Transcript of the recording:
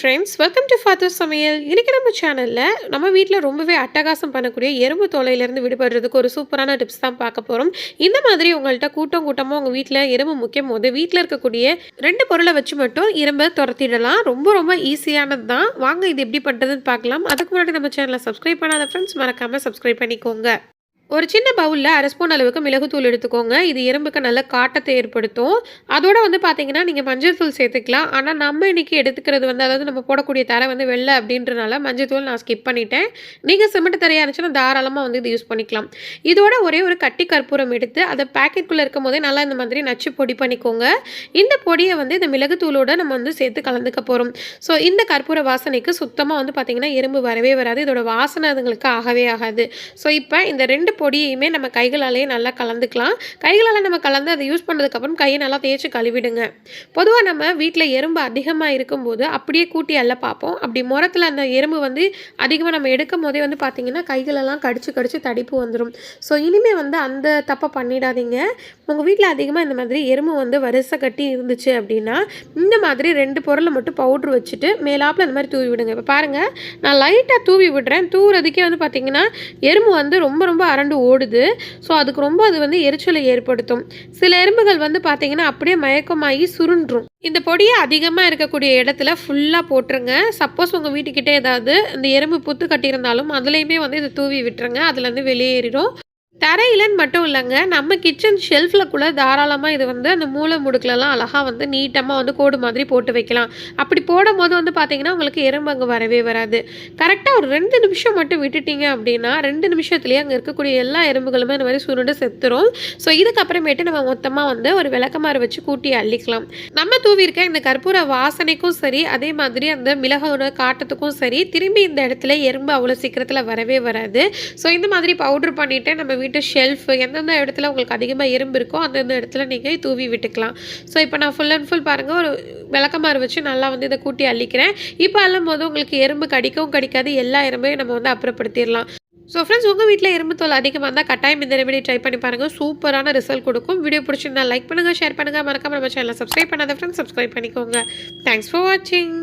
Friends welcome to father சமையல் இன்றைக்கி நம்ம சேனலில் நம்ம வீட்டில் ரொம்பவே அட்டகாசம் பண்ணக்கூடிய எறும்பு தொலையிலேருந்து விடுபடுறதுக்கு ஒரு சூப்பரான டிப்ஸ் தான் பார்க்க போகிறோம் இந்த மாதிரி உங்கள்கிட்ட கூட்டம் கூட்டமாக உங்கள் வீட்டில் எறும்பு முக்கியம். போது வீட்டில் இருக்கக்கூடிய ரெண்டு பொருளை வச்சு மட்டும் எறும்பை துரத்திடலாம். ரொம்ப ரொம்ப ஈஸியானது தான். வாங்க இது எப்படி பண்ணுறதுன்னு பார்க்கலாம். அதுக்கு முன்னாடி நம்ம சேனலை சப்ஸ்கிரைப் பண்ணாத ஃப்ரெண்ட்ஸ் மறக்காமல் சப்ஸ்கிரைப் பண்ணிக்கோங்க. ஒரு சின்ன பவுலில் அரை ஸ்பூன் அளவுக்கு மிளகுத்தூள் எடுத்துக்கோங்க. இது எறும்புக்கு நல்ல காட்டத்தை ஏற்படுத்தும். அதோட வந்து பார்த்தீங்கன்னா நீங்கள் மஞ்சள் தூள் சேர்த்துக்கலாம். ஆனால் நம்ம இன்னைக்கு எடுத்துக்கிறது வந்து அதாவது நம்ம போடக்கூடிய தரை வந்து வெள்ளை அப்படின்றனால மஞ்சள் தூள் நான் ஸ்கிப் பண்ணிட்டேன். நீங்கள் சிமெண்ட் தரையாக இருந்துச்சுன்னா தாராளமாக வந்து இது யூஸ் பண்ணிக்கலாம். இதோட ஒரே ஒரு கட்டி கற்பூரம் எடுத்து அதை பேக்கெட்குள்ளே இருக்கும் போதே நல்லா இந்த மாதிரி நச்சு பொடி பண்ணிக்கோங்க. இந்த பொடியை வந்து இந்த மிளகுத்தூளோட நம்ம வந்து சேர்த்து கலந்துக்க போகிறோம் ஸோ இந்த கற்பூர வாசனைக்கு சுத்தமாக வந்து பார்த்திங்கன்னா எறும்பு வரவே வராது. இதோட வாசனை அதுங்களுக்கு ஆகவே ஆகாது. ஸோ இப்போ இந்த ரெண்டு பொடியையுமே நம்ம கைகளாலேயே நல்லா கலந்துக்கலாம். கைகளால் நம்ம கலந்து அதை யூஸ் பண்ணதுக்கப்புறம் கையை நல்லா தேய்ச்சி கழுவிடுங்க. பொதுவாக நம்ம வீட்டில் எறும்பு அதிகமாக இருக்கும்போது அப்படியே கூட்டி அள்ள பார்ப்போம். அப்படி முரத்தில் அந்த எறும்பு வந்து அதிகமாக நம்ம எடுக்கும் போதே வந்து பார்த்திங்கன்னா கைகளெல்லாம் கடிச்சு கடிச்சு தடிப்பு வந்துடும் ஸோ இனிமேல் வந்து அந்த தப்பை பண்ணிடாதீங்க. உங்கள் வீட்டில் அதிகமாக இந்த மாதிரி எறும்பு வந்து வரிசை கட்டி இருந்துச்சு அப்படின்னா இந்த மாதிரி ரெண்டு பொருளை மட்டும் பவுட்ரு வச்சுட்டு மேலாப்பில் இந்த மாதிரி தூவி விடுங்க. இப்போ பாருங்கள் நான் லைட்டாக தூவி விடுறேன். தூவுறதுக்கே வந்து பார்த்திங்கன்னா எறும்பு வந்து ரொம்ப ரொம்ப தாண்டு ஓடுது. ஸோ அதுக்கு ரொம்ப அது வந்து எரிச்சலை ஏற்படுத்தும். சில எறும்புகள் வந்து பார்த்திங்கன்னா அப்படியே மயக்கமாகி சுருண்டும் இந்த பொடியை அதிகமாக இருக்கக்கூடிய இடத்துல ஃபுல்லாக போட்டுருங்க. சப்போஸ் உங்கள் வீட்டுக்கிட்டே ஏதாவது இந்த எறும்பு புத்து கட்டியிருந்தாலும் அதுலேயுமே வந்து இதை தூவி விட்டுருங்க. அதுலேருந்து வெளியேறிடும் தரையிலன்னு மட்டும் இல்லைங்க நம்ம கிச்சன் ஷெல்ஃபில் கூட தாராளமாக இது வந்து அந்த மூளை முடுக்கிலலாம் அழகாக வந்து நீட்டமாக வந்து கோடு மாதிரி போட்டு வைக்கலாம். அப்படி போடும் போது வந்து பார்த்தீங்கன்னா உங்களுக்கு எறும்பு அங்கே வரவே வராது. கரெக்டாக ஒரு ரெண்டு நிமிஷம் மட்டும் விட்டுட்டீங்க அப்படின்னா ரெண்டு நிமிஷத்துலேயே அங்கே இருக்கக்கூடிய எல்லா எறும்புகளுமே இந்த மாதிரி சுருண்டு செத்துரும். ஸோ இதுக்கப்புறமேட்டு நம்ம மொத்தமாக வந்து ஒரு விளக்கமாறு வச்சு கூட்டி அள்ளிக்கலாம். நம்ம தூவிருக்க இந்த கற்பூர வாசனைக்கும் சரி அதே மாதிரி அந்த மிளகோட காட்டத்துக்கும் சரி திரும்பி இந்த இடத்துல எறும்பு அவ்வளோ சீக்கிரத்தில் வரவே வராது. ஸோ இந்த மாதிரி பவுட்ரு பண்ணிவிட்டு நம்ம வீட்டு ஷெல்ஃப் எந்தெந்த இடத்துல உங்களுக்கு அதிகமாக எறும்பு இருக்கோ அந்தந்த இடத்துல நீங்கள் தூவி விட்டுக்கலாம். ஸோ இப்போ நான் ஃபுல் அண்ட் ஃபுல் பாருங்கள் ஒரு விளக்கமாறு வச்சு நல்லா வந்து இதை கூட்டி அள்ளிக்கிறேன். இப்போ அள்ளும் போது உங்களுக்கு எறும்பு கடிக்கவும் கடிக்காது எல்லா எறும்பையும் நம்ம வந்து அப்புறப்படுத்திடலாம். ஸோ ஃப்ரெண்ட்ஸ் உங்கள் வீட்டில் எறும்பு தோல் அதிகமாக இருந்தால் கட்டாயம் இந்த ரெமெடி ட்ரை பண்ணி பாருங்கள் சூப்பரான ரிசல்ட் கொடுக்கும். வீடியோ பிடிச்சிருந்தா லைக் பண்ணுங்கள் ஷேர் பண்ணுங்கள் மறக்காம நம்ம சேனலை சப்ஸ்கிரைப் பண்ணாத ஃப்ரெண்ட்ஸ் சப்ஸ்கிரைப் பண்ணிக்கோங்க. தேங்க்ஸ் ஃபார் வாட்சிங்